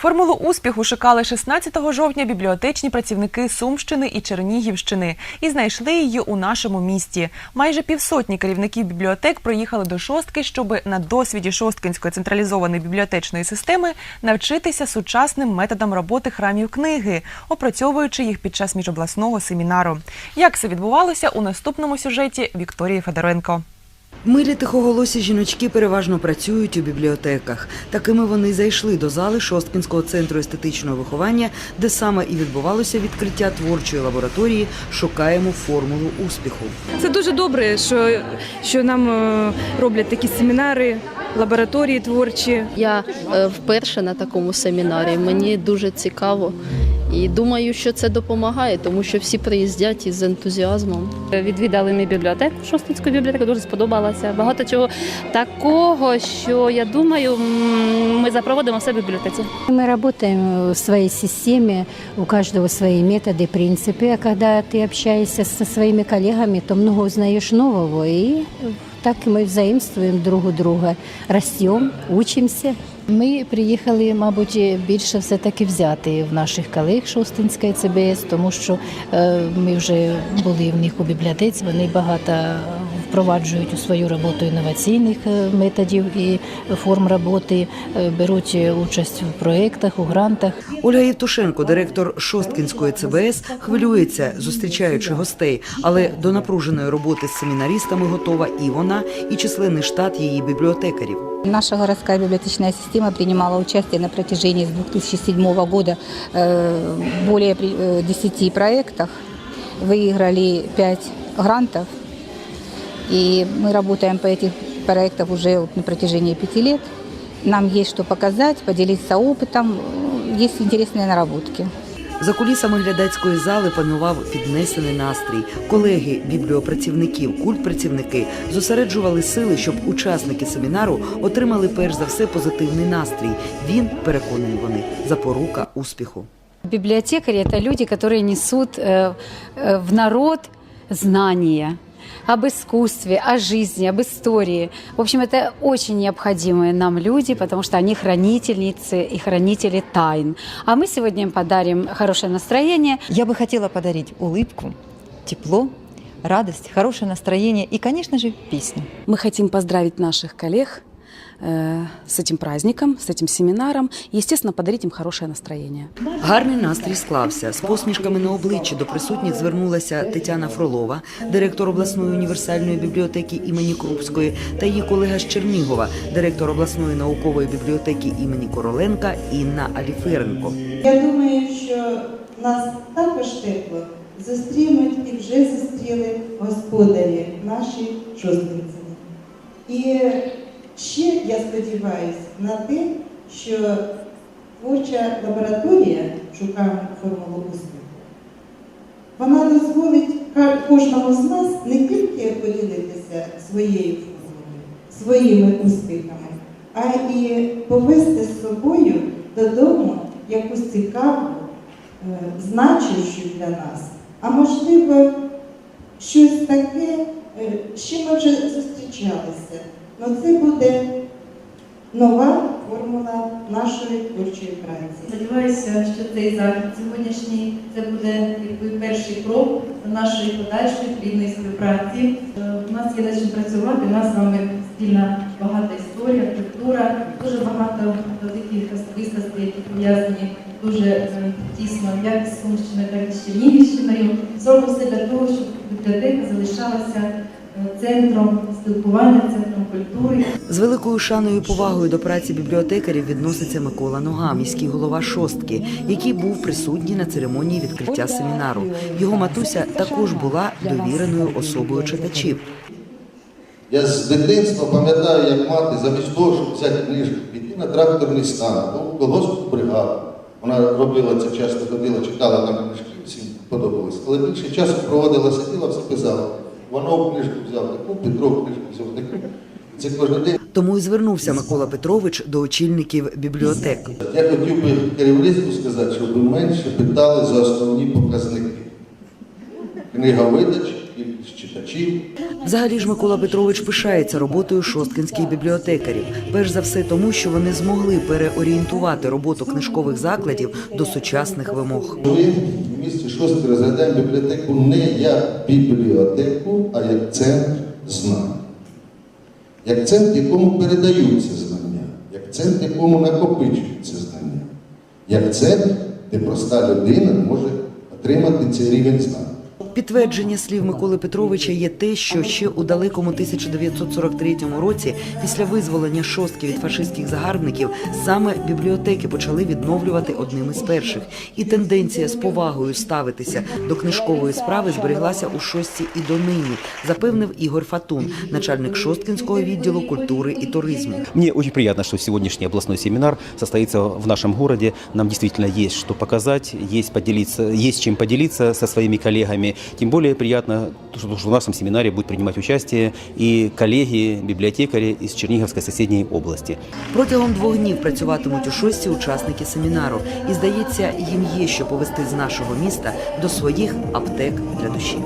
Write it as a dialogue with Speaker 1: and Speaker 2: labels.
Speaker 1: Формулу успіху шукали 16 жовтня бібліотечні працівники Сумщини і Чернігівщини і знайшли її у нашому місті. Майже півсотні керівників бібліотек проїхали до шостки, щоб на досвіді шосткинської централізованої бібліотечної системи навчитися сучасним методам роботи храмів книги, опрацьовуючи їх під час міжобласного семінару. Як це відбувалося у наступному сюжеті Вікторії Федоренко.
Speaker 2: Милі тихоголосі жіночки переважно працюють у бібліотеках. Такими вони зайшли до зали Шосткинського центру естетичного виховання, де саме і відбувалося відкриття творчої лабораторії Шукаємо формулу успіху.
Speaker 3: Це дуже добре, що, що нам е, роблять такі семінари, лабораторії творчі.
Speaker 4: Я е, вперше на такому семінарі. Мені дуже цікаво. І думаю, що це допомагає, тому що всі приїздять із ентузіазмом.
Speaker 5: Відвідали ми бібліотеку, Шостинську бібліотеку, дуже сподобалося. Багато чого такого, що я думаю, м, ми запровадимо все в бібліотеці.
Speaker 6: Мы работаем в своей системе, у каждого свои методы, принципы. А когда ты общаешься со своими коллегами, то много узнаешь нового. И так ми взаємствуємо друг у друга, ростемо, учимося.
Speaker 7: Ми приїхали, мабуть, більше все таки взяти в наших колег Шостинське ЦБС, тому що е, ми вже були в них у бібліотеці. Вони багато впроваджують у свою роботу інноваційних е, методів і форм роботи, е, беруть участь у проєктах, у грантах.
Speaker 2: Ольга Євтушенко, директор Шосткінської ЦБС, хвилюється, зустрічаючи гостей, але до напруженої роботи з семінарістами готова і вона, і численний штат її бібліотекарів.
Speaker 8: Наша городская библиотечная система принимала участие на протяжении с 2007 года э, в более при- э, 10 проектах. Выиграли 5 грантов. И мы работаем по этих проектах уже вот на протяжении 5 лет. Нам есть что показать, поделиться опытом. Есть интересные наработки.
Speaker 2: За кулісами глядацької зали панував піднесений настрій. Колеги, бібліопрацівників, культпрацівники зосереджували сили, щоб учасники семінару отримали перш за все позитивний настрій. Він, переконані вони, запорука успіху.
Speaker 9: Библиотекари – это люди, которые несут э, э, в народ знания об искусстве, о жизни, об истории. В общем, это очень необходимые нам люди, потому что они хранительницы и хранители тайн. А мы сегодня им подарим хорошее настроение,
Speaker 10: Я бы хотела подарить улыбку, тепло, радость, хорошее настроение и, конечно же, песню.
Speaker 11: Мы хотим поздравить наших коллег э, с этим праздником, с этим семинаром и, естественно, подарить им хорошее настроение.
Speaker 2: Гарний настрій склався. З посмішками на обличчі до присутніх звернулася Тетяна Фролова, директор обласної універсальної бібліотеки імені Крупської, та її колега з Чернігова, директор обласної наукової бібліотеки імені Короленка Інна Аліференко.
Speaker 12: Я думаю, що нас також тепло зустрінуть і вже зустріли господарі наші шостинці. І ще я сподіваюся на те, що творча лабораторія шукаємо формулу успіху. Вона дозволить кожному з нас не тільки поділитися своєю формулою, своїми успіхами, а і повести з собою додому якусь цікаву, е, значущу для нас, а можливо, щось таке, е, з чим ми вже зустрічалися. Ну це буде нова формула нашої творчої праці.
Speaker 13: Сподіваюся, що цей захід сьогоднішній це буде якби перший крок до нашої подальшої плідної співпраці. Е, У нас є над чим працювати. У нас з вами спільна багата історія, культура, дуже багато великих особистостей, які пов'язані дуже е, тісно як з Сумщиною, так і з Чернігівщиною. Зробимо все для того, щоб бібліотека залишалася е, центром спілкування, центром культури.
Speaker 2: З великою шаною і повагою до праці бібліотекарів відноситься Микола Нога, міський голова шостки, який був присутній на церемонії відкриття семінару. Його матуся також була довіреною особою читачів.
Speaker 14: Я з дитинства пам'ятаю, як мати замість того, щоб взяти книжку, піти на тракторний стан або в колгоспну бригаду. Вона робила це часто ходила, читала там книжки, всім подобалось. Але більше часу проводила, сиділа, все писала. Воно книжку взяв таку, Петро книжку взяв Це кожен день.
Speaker 2: Тому і звернувся Микола Петрович до очільників бібліотек.
Speaker 14: Я хотів би керівництву сказати, щоб менше питали за основні показники. Книга видач, кількість читачів.
Speaker 2: Взагалі ж Микола Петрович пишається роботою шосткинських бібліотекарів. Перш за все тому, що вони змогли переорієнтувати роботу книжкових закладів до сучасних вимог.
Speaker 14: Ми Шостки розглядаємо бібліотеку не як бібліотеку, а як центр знань. Як центр, якому передаються знання, як центр, якому накопичуються знання, як центр, де проста людина може отримати цей рівень знань.
Speaker 2: Підтвердження слів Миколи Петровича є те, що ще у далекому 1943 році, після визволення шостки від фашистських загарбників, саме бібліотеки почали відновлювати одним із перших. І тенденція з повагою ставитися до книжкової справи збереглася у шостці і донині, запевнив Ігор Фатун, начальник шосткинського відділу культури і туризму.
Speaker 15: Мне очень приятно, что сегодняшний областной семинар состоится в нашем городе. Нам действительно есть что показать, есть, поделиться, есть чем поделиться со своими коллегами. Тем более приятно, что в нашем семинаре будут принимать участие и коллеги, библиотекари из Черниговской соседней области.
Speaker 2: Протягом двох днів працюватимуть у шості учасники семінару, і здається, їм є що повести з нашого міста до своїх аптек для душі.